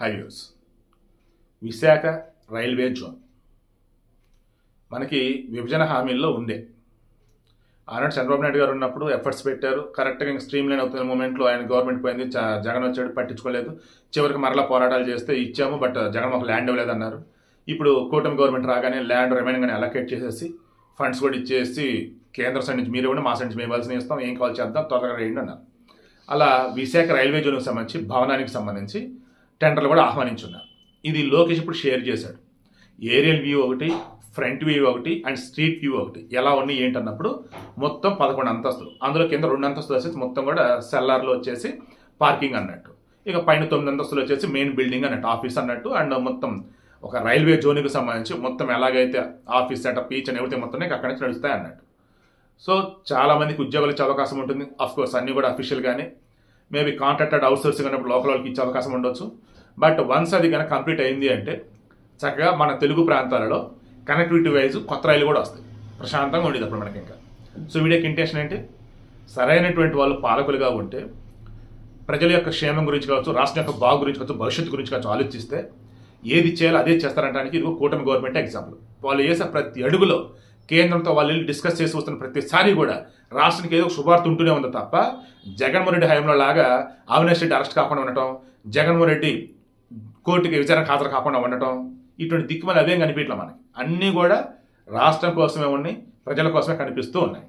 Highways. Visakha railway zone. మనకి విభజన హామీల్లో ఉండే. ఆనాడు చంద్రబాబు నాయుడు గారు ఉన్నప్పుడు ఎఫర్ట్స్ పెట్టారు. కరెక్ట్గా ఇంకా స్ట్రీమ్ లైన్ అవుతున్న మూమెంట్లో ఆయన గవర్నమెంట్ పోయింది. జగన్ వచ్చాడు పట్టించుకోలేదు. చివరికి మరలా పోరాటాలు చేస్తే ఇచ్చాము బట్ జగన్ మాకు ల్యాండ్ ఇవ్వలేదన్నారు. ఇప్పుడు కూటమి గవర్నమెంట్ రాగానే ల్యాండ్ రిమైనింగ్ అని అలొకేట్ చేసేసి ఫండ్స్ కూడా ఇచ్చేసి కేంద్ర సైడ్ నుంచి మీరు ఇవ్వండి మా సైడ్ నుంచి మేము ఇవ్వాల్సిన ఇస్తాం ఏం కాల్ చేద్దాం త్వరగా రేయండి అన్నారు. అలా విశాఖ రైల్వే జోన్కి సంబంధించి భవనానికి సంబంధించి టెండర్లు కూడా ఆహ్వానించున్నారు. ఇది లోకేష్ ఇప్పుడు షేర్ చేశాడు. ఏరియల్ వ్యూ ఒకటి ఫ్రంట్ వ్యూ ఒకటి అండ్ స్ట్రీట్ వ్యూ ఒకటి. ఎలా ఉన్నాయి ఏంటన్నప్పుడు మొత్తం పదకొండు అంతస్తులు. అందులో కింద రెండు అంతస్తులు వచ్చేసి మొత్తం కూడా సెల్లార్లో వచ్చేసి పార్కింగ్ అన్నట్టు. ఇక పైన తొమ్మిది అంతస్తులు వచ్చేసి మెయిన్ బిల్డింగ్ అన్నట్టు ఆఫీస్ అన్నట్టు అండ్ మొత్తం ఒక రైల్వే జోన్కి సంబంధించి మొత్తం ఎలాగైతే ఆఫీస్ సెటప్ ఈచ్ అండ్ ఎవరితే మొత్తం అక్కడి నుంచి నడుస్తాయి అన్నట్టు. సో చాలామందికి ఉద్యోగాలు ఇచ్చే అవకాశం ఉంటుంది. అఫ్కోర్స్ అన్నీ కూడా అఫీషియల్గానే మేబీ కాంట్రాక్టెడ్ అవుట్సోర్సింగ్ అన్నప్పుడు లోకల్ వాళ్ళకి ఇచ్చే అవకాశం ఉండొచ్చు. బట్ వన్స్ అది కనుక కంప్లీట్ అయింది అంటే చక్కగా మన తెలుగు ప్రాంతాలలో కనెక్టివిటీ వైజ్ కొత్త రైలు కూడా వస్తాయి. ప్రశాంతంగా ఉండేది అప్పుడు మనకి ఇంకా. సో వీడియోకి ఇంటెన్షన్ ఏంటి? సరైనటువంటి వాళ్ళు పాలకులుగా ఉంటే ప్రజల యొక్క క్షేమం గురించి కావచ్చు రాష్ట్రం యొక్క బాగు గురించి కావచ్చు భవిష్యత్తు గురించి కావచ్చు ఆలోచిస్తే ఏది చేయాలో అదే చేస్తారంటానికి ఇది కూటమి గవర్నమెంట్ ఎగ్జాంపుల్ వాళ్ళు చేసే ప్రతి అడుగులో కేంద్రంతో వాళ్ళు వెళ్ళి డిస్కస్ చేసి వస్తున్న ప్రతిసారి కూడా రాష్ట్రానికి ఏదో శుభార్త ఉంటూనే ఉంది తప్ప జగన్మోహన్ రెడ్డి హయాంలో లాగా అవినాష్ రెడ్డి అరెస్ట్ కాకుండా ఉండటం జగన్మోహన్ రెడ్డి కోర్టుకి విచారణ హాజరు కాకుండా ఉండటం ఇటువంటి దిక్కుమని అవేం కనిపించలే మనకి? అన్నీ కూడా రాష్ట్రం కోసమే ఉన్నాయి ప్రజల కోసమే కనిపిస్తూ ఉన్నాయి.